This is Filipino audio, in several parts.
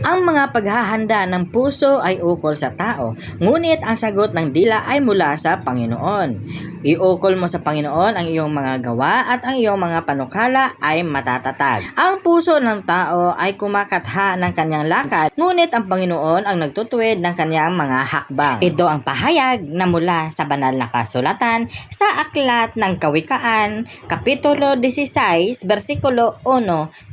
Ang mga paghahanda ng puso ay ukol sa tao, ngunit ang sagot ng dila ay mula sa Panginoon. Iukol mo sa Panginoon ang iyong mga gawa at ang iyong mga panukala ay matatatag. Ang puso ng tao ay kumakatha ng kanyang lakad, ngunit ang Panginoon ang nagtutuwid ng kanyang mga hakbang. Ito ang pahayag na mula sa banal na kasulatan sa aklat ng Kawikaan, Kapitulo 16, versikulo 1,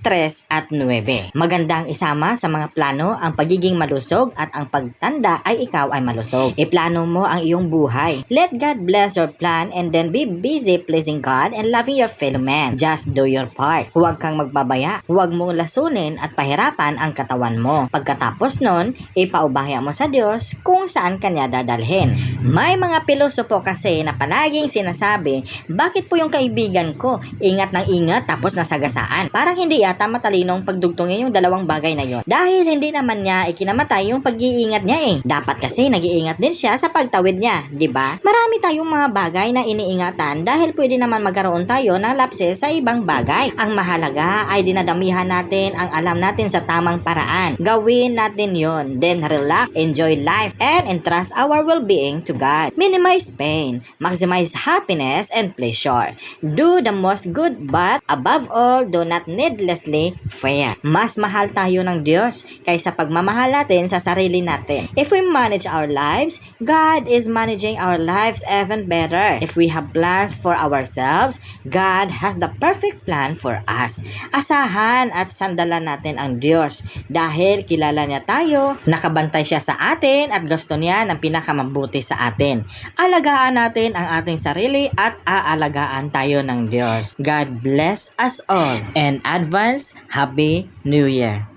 3 at 9. Magandang isama sa mga plano ang pagiging malusog at ang pagtanda ay ikaw ay malusog. Iplano mo ang iyong buhay. Let God bless your plan and then be busy pleasing God and loving your fellow man. Just do your part. Huwag kang magbabaya. Huwag mong lasunin at pahirapan ang katawan mo. Pagkatapos nun, ipaubaya mo sa Diyos kung saan kanya dadalhin. May mga pilosopo kasi na palaging sinasabi, bakit po yung kaibigan ko ingat ng ingat tapos nasagasaan? Parang hindi yata matalinong pagdugtungin yung dalawang bagay na yon. Dahil hindi naman niya ikinamatay yung pag-iingat niya eh. Dapat kasi nag-iingat din siya sa pagtawid niya, di ba? Marami tayong mga bagay na iniingatan dahil pwede naman magkaroon tayo ng lapses sa ibang bagay. Ang mahalaga ay dinadamihan natin ang alam natin sa tamang paraan. Gawin natin yon. Then relax, enjoy life, and entrust our well-being to God. Minimize pain, maximize happiness and pleasure. Do the most good but above all, do not needlessly fear. Mas mahal tayo ng Diyos kaysa pagmamahal natin sa sarili natin. If we manage our lives, God is managing our lives even better. If we have plans for ourselves, God has the perfect plan for us. Asahan at sandalan natin ang Diyos dahil kilala niya tayo, nakabantay siya sa atin at gusto niya ng pinakamabuti sa atin. Alagaan natin ang ating sarili at aalagaan tayo ng Diyos. God bless us all and advance Happy New Year.